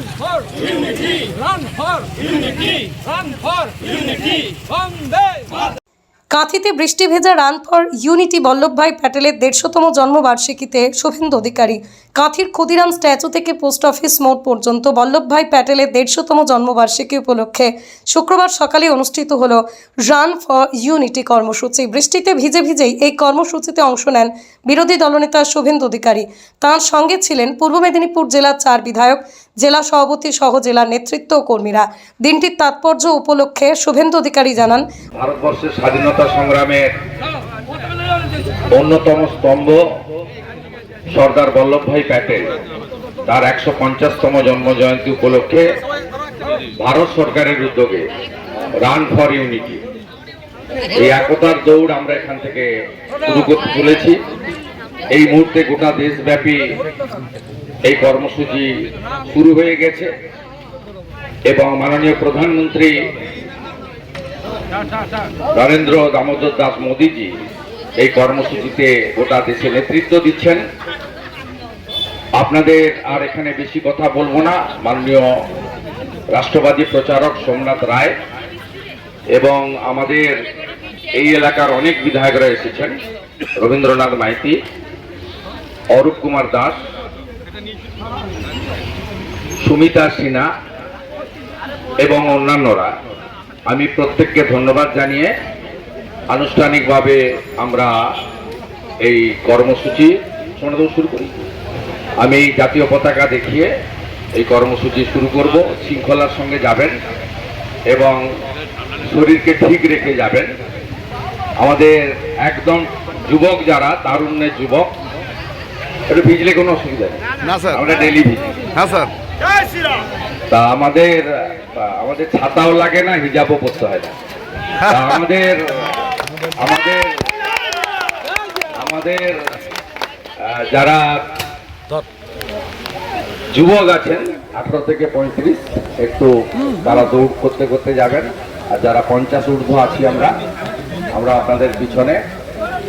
Run for unity. Run for unity. Run for unity. Mataram. কাঁথিতে বৃষ্টি ভেজা run for unity Vallabhbhai প্যাটেলের দেড়শোতম জন্মবার্ষিকীতে শুভেন্দু অধিকারী কাঁথির ক্ষুদিরাম স্ট্যাচু থেকে পোস্ট অফিস মোড় পর্যন্ত বল্লভভাই প্যাটেলের দেড়শোতম জন্মবার্ষিকী উপলক্ষে শুক্রবার সকালে অনুষ্ঠিত হল রান ফর ইউনিটি কর্মসূচি বৃষ্টিতে ভিজে ভিজেই এই কর্মসূচিতে অংশ নেন বিরোধী দলনেতা শুভেন্দু অধিকারী তাঁর সঙ্গে ছিলেন পূর্ব মেদিনীপুর জেলার চার বিধায়ক জেলা সভাপতি সহ জেলার নেতৃত্ব কর্মীরা। দিনটির তাৎপর্য উপলক্ষে শুভেন্দু অধিকারী জানান, ভারতবর্ষের স্বাধীনতা সংগ্রামের অন্যতম স্তম্ভ সর্দার বল্লভভাই প্যাটেল। তার একশো পঞ্চাশতম জন্ম জয়ন্তী উপলক্ষে ভারত সরকারের উদ্যোগে রান ফর ইউনিটি এই একতার দৌড় আমরা এখান থেকে শুরু করতে চলেছি। এই মুহূর্তে গোটা দেশব্যাপী এই কর্মসূচি শুরু হয়ে গেছে এবং মাননীয় প্রধানমন্ত্রী নরেন্দ্র দামোদর দাস মোদীজি এই কর্মসূচিতে গোটা দেশে নেতৃত্ব দিচ্ছেন। আপনাদের আর এখানে বেশি কথা বলব না। মাননীয় রাষ্ট্রবাদী প্রচারক সোমনাথ রায় এবং আমাদের এই এলাকার অনেক বিধায়করা এসেছেন। রবীন্দ্রনাথ মাইতি অরূপ কুমার দাস, সুমিতা সিনহা এবং অন্যান্যরা। আমি প্রত্যেককে ধন্যবাদ জানিয়ে আনুষ্ঠানিকভাবে আমরা এই কর্মসূচি শোনাদেব শুরু করি। আমি জাতীয় পতাকা দেখিয়ে এই কর্মসূচি শুরু করব। শৃঙ্খলার সঙ্গে যাবেন এবং শরীরকে ঠিক রেখে যাবেন। আমাদের একদম যুবক যারা, তারুণ্যের যুবক একটু ভিজলে কোনো অসুবিধা নেই। না স্যার। আমরা ডেলি ভিজি। হ্যাঁ স্যার। তা আমাদের তা আমাদের ছাতাও লাগে না হিজাবও পরতে হয় না। তা আমাদের আমাদের আমাদের যারা যুবক আছেন আঠারো থেকে পঁয়ত্রিশ একটু তারা দৌড় করতে করতে যাবেন। আর যারা পঞ্চাশ ঊর্ধ্ব আছি আমরা আমরা আপনাদের পিছনে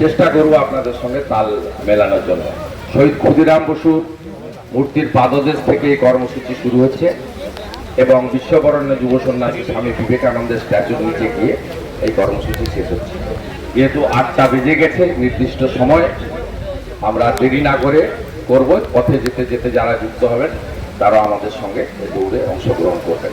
চেষ্টা করব আপনাদের সঙ্গে তাল মেলানোর জন্য। শহীদ ক্ষুদিরাম বসুর মূর্তির পাদদেশ থেকে এই কর্মসূচি শুরু হচ্ছে এবং বিশ্ববরণ্য যুব সন্ন্যাসী স্বামী বিবেকানন্দের স্ট্যাচুর নিচে গিয়ে এই কর্মসূচি শেষ হচ্ছে। যেহেতু আটটা বেজে গেছে, নির্দিষ্ট সময় আমরা দেরি না করে করব, পথে যেতে যেতে যারা যুক্ত হবেন তারা আমাদের সঙ্গে দৌড়ে অংশগ্রহণ করবেন।